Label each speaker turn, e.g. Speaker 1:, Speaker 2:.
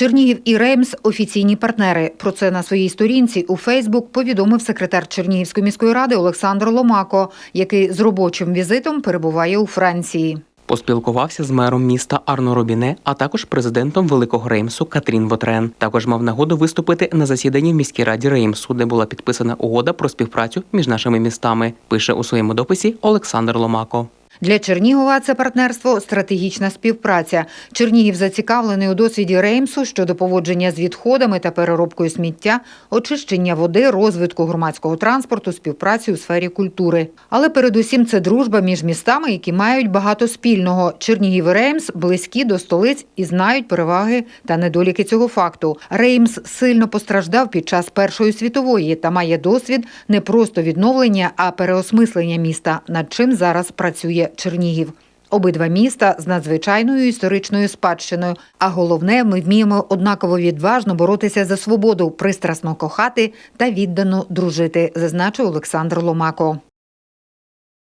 Speaker 1: Чернігів і Реймс офіційні партнери. Про це на своїй сторінці у Фейсбук повідомив секретар Чернігівської міської ради Олександр Ломако, який з робочим візитом перебуває у Франції.
Speaker 2: Поспілкувався з мером міста Арно Робіне, а також президентом Великого Реймсу Катрін Вотрен. Також мав нагоду виступити на засіданні в міській раді Реймсу, де була підписана угода про співпрацю між нашими містами. Пише у своєму дописі Олександр Ломако.
Speaker 1: Для Чернігова це партнерство стратегічна співпраця. Чернігів зацікавлений у досвіді Реймсу щодо поводження з відходами та переробкою сміття, очищення води, розвитку громадського транспорту, співпраці у сфері культури. Але передусім це дружба між містами, які мають багато спільного. Чернігів і Реймс близькі до столиць і знають переваги та недоліки цього факту. Реймс сильно постраждав під час Першої світової та має досвід не просто відновлення, а переосмислення міста, над чим зараз працює Чернігів. Обидва міста з надзвичайною історичною спадщиною. А головне, ми вміємо однаково відважно боротися за свободу, пристрасно кохати та віддано дружити, зазначив Олександр Ломако.